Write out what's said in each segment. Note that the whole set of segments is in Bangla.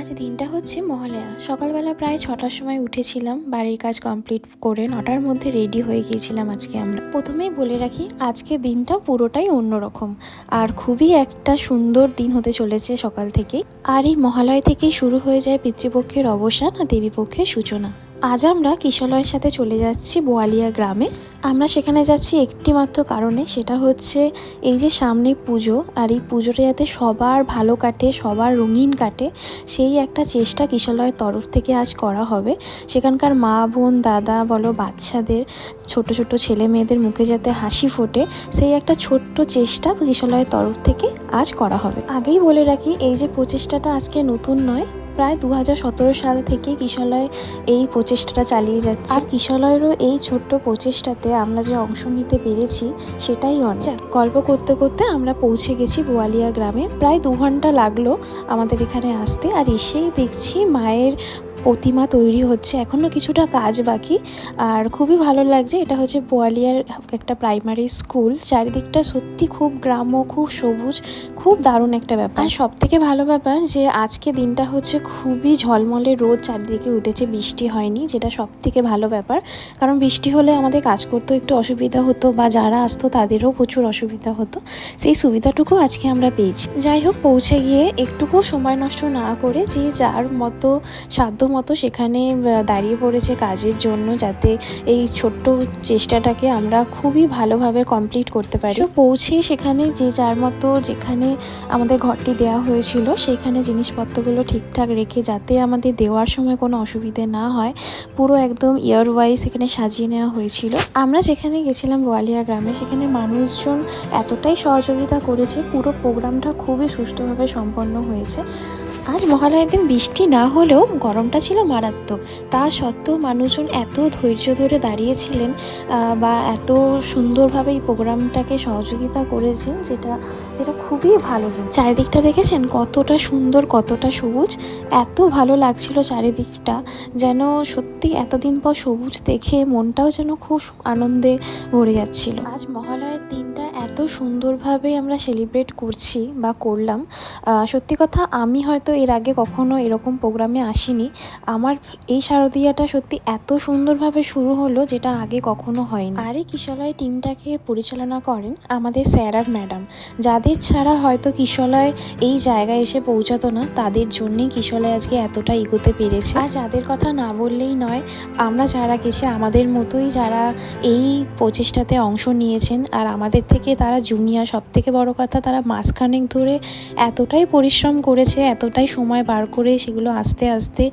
আজ দিনটা হচ্ছে মহালয়া সকালবেলা প্রায় ছটার সময় উঠেছিলাম, বাড়ির কাজ কমপ্লিট করে নটার মধ্যে রেডি হয়ে গিয়েছিলাম আজকে আমরা। প্রথমেই বলে রাখি আজকে দিনটা পুরোটাই অন্যরকম। আর খুবই একটা সুন্দর দিন হতে চলেছে সকাল থেকে আর এই মহালয় থেকেই শুরু হয়ে যায় পিতৃপক্ষের অবসান আর দেবীপক্ষের সূচনা। আজ আমরা কিশলয়ের সাথে চলে যাচ্ছি বোয়ালিয়া গ্রামে। আমরা সেখানে যাচ্ছি একটি মাত্র কারণে, সেটা হচ্ছে এই যে সামনে পুজো, আর এই পুজোটা যাতে সবার ভালো কাটে, সবার রঙিন কাটে, সেই একটা চেষ্টা কিশলয়ের তরফ থেকে আজ করা হবে। সেখানকার মা, বোন, দাদা বলো, বাচ্চাদের, ছোট ছোট ছেলে মেয়েদের মুখে যাতে হাসি ফোটে, সেই একটা ছোট্ট চেষ্টা কিশলয়ের তরফ থেকে আজ করা হবে। আগেই বলে রাখি, এই যে প্রচেষ্টাটা আজকে নতুন নয় প্রায় দু হাজার সতেরো সাল থেকে কিশলয় এই প্রচেষ্টাটা চালিয়ে যাচ্ছে। আর কিশলয়েরও এই ছোট্ট প্রচেষ্টাতে আমরা যে অংশ নিতে পেরেছি সেটাই অনেক। গল্প করতে করতে আমরা পৌঁছে গেছি বোয়ালিয়া গ্রামে। প্রায় দু ঘণ্টা লাগল আমাদের এখানে আসতে আর এসেই দেখছি মায়ের প্রতিমা তৈরি হচ্ছে। এখনও কিছুটা কাজ বাকি। আর খুবই ভালো লাগছে, এটা হচ্ছে বোয়ালিয়ার একটা প্রাইমারি স্কুল চারিদিকটা সত্যি খুব গ্রাম্য, খুব সবুজ, খুব দারুণ একটা ব্যাপার। আর সব থেকে ভালো ব্যাপার যে, আজকে দিনটা হচ্ছে খুবই ঝলমলে রোদ, চারিদিকে উঠেছে, বৃষ্টি হয়নি, যেটা সব থেকে ভালো ব্যাপার। কারণ বৃষ্টি হলে আমাদের কাজ করতেও একটু অসুবিধা হতো বা যারা আসতো তাদেরও প্রচুর অসুবিধা হতো। সেই সুবিধাটুকু আজকে আমরা পেয়েছি। যাই হোক, পৌঁছে গিয়ে একটুকুও সময় নষ্ট না করে যে যার মতো সাধ্য মতো সেখানে দাঁড়িয়ে পড়েছে কাজের জন্য যাতে এই ছোট্ট চেষ্টাটাকে আমরা খুবই ভালোভাবে কমপ্লিট করতে পারি। পৌঁছে সেখানে যে যার মতো যেখানে আমাদের ঘরটি দেওয়া হয়েছিল, সেখানে জিনিসপত্রগুলো ঠিকঠাক রেখে যাতে আমাদের দেওয়ার সময় কোনো অসুবিধে না হয়, পুরো একদম ইয়ার ওয়াইজ সেখানে সাজিয়ে নেওয়া হয়েছিল। আমরা যেখানে গেছিলাম বোয়ালিয়া গ্রামে, সেখানে মানুষজন এতটাই সহযোগিতা করেছে, পুরো প্রোগ্রামটা খুবই সুষ্ঠুভাবে সম্পন্ন হয়েছে। আজ মহালয়ের দিন বৃষ্টি না হলেও গরমটা ছিল মারাত্মক। তা সত্ত্বেও মানুষজন এত ধৈর্য ধরে দাঁড়িয়েছিলেন বা এত সুন্দরভাবে এই প্রোগ্রামটাকে সহযোগিতা করেছেন, যেটা যেটা খুবই ভালো জিনিস। চারিদিকটা দেখেছেন? কতটা সুন্দর, কতটা সবুজ, এত ভালো লাগছিল চারিদিকটা। যেন সত্যি এতদিন পর সবুজ দেখে মনটাও যেন খুব আনন্দে ভরে যাচ্ছিল। আজ মহালয়ের এত সুন্দরভাবে আমরা সেলিব্রেট করছি বা করলাম সত্যি কথা আমি হয়তো এর আগে কখনো এরকম প্রোগ্রামে আসিনি। আমার এই শারদীয়াটা সত্যি এত সুন্দরভাবে শুরু হলো যেটা আগে কখনো হয়নি। আর এই কিশলয় টিমটাকে পরিচালনা করেন আমাদের স্যার আর ম্যাডাম যাদের ছাড়া হয়তো কিশলয় এই জায়গায় এসে পৌঁছাতো না, তাদের জন্যেই কিশলয় আজকে এতটা এগোতে পেরেছে। আর যাদের কথা না বললেই নয়, আমরা যারা গেছি, আমাদের মতোই যারা এই প্রচেষ্টাতে অংশ নিয়েছেন আর আমাদের থেকে তারা জুনিয়র সব থেকে বড় কথা তারা মাসখানেক ধরে এতটাই পরিশ্রম করেছে, এতটাই সময় বার করে সেগুলো আস্তে আস্তে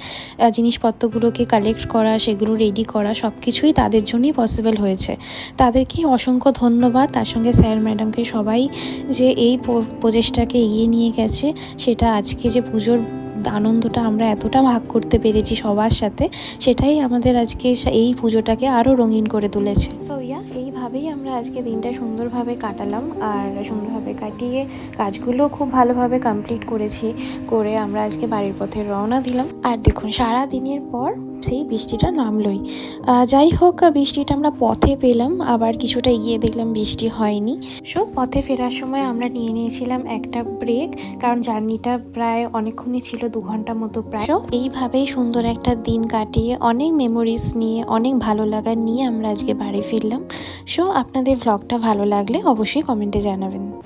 জিনিসপত্রগুলোকে কালেক্ট করা, সেগুলো রেডি করা সব কিছুই তাদের জন্যই পসিবল হয়েছে। তাদেরকে অসংখ্য ধন্যবাদ। তার সঙ্গে স্যার ম্যাডামকে সবাই যে এই প্রচেষ্টাকে এগিয়ে নিয়ে গেছে, সেটা আজকে যে পুজোর আনন্দটা আমরা এতটা ভাগ করতে পেরেছি সবার সাথে সেটাই আমাদের আজকে এই পুজোটাকে আরও রঙিন করে তুলেছে। সো ইয়া এইভাবেই আমরা আজকে দিনটা সুন্দরভাবে কাটালাম আর সুন্দরভাবে কাটিয়ে কাজগুলো খুব ভালোভাবে কমপ্লিট করেছি করে আমরা আজকে বাড়ির পথে রওনা দিলাম। আর দেখুন সারা দিনের পর সেই বৃষ্টিটা নামলোই যাই হোক, বৃষ্টিটা আমরা পথে পেলাম, আবার কিছুটা এগিয়ে দেখলাম বৃষ্টি হয়নি। সো, পথে ফেরার সময় আমরা নিয়ে নিয়েছিলাম একটা ব্রেক কারণ জার্নিটা প্রায় অনেকক্ষণই ছিল, দু ঘণ্টা মতো প্রায়। এইভাবেই সুন্দর একটা দিন কাটিয়ে অনেক মেমোরিজ নিয়ে, অনেক ভালো লাগা নিয়ে আমরা আজকে বাড়ি ফিরলাম। সো, আপনাদের ভ্লগটা ভালো লাগলে অবশ্যই কমেন্টে জানাবেন।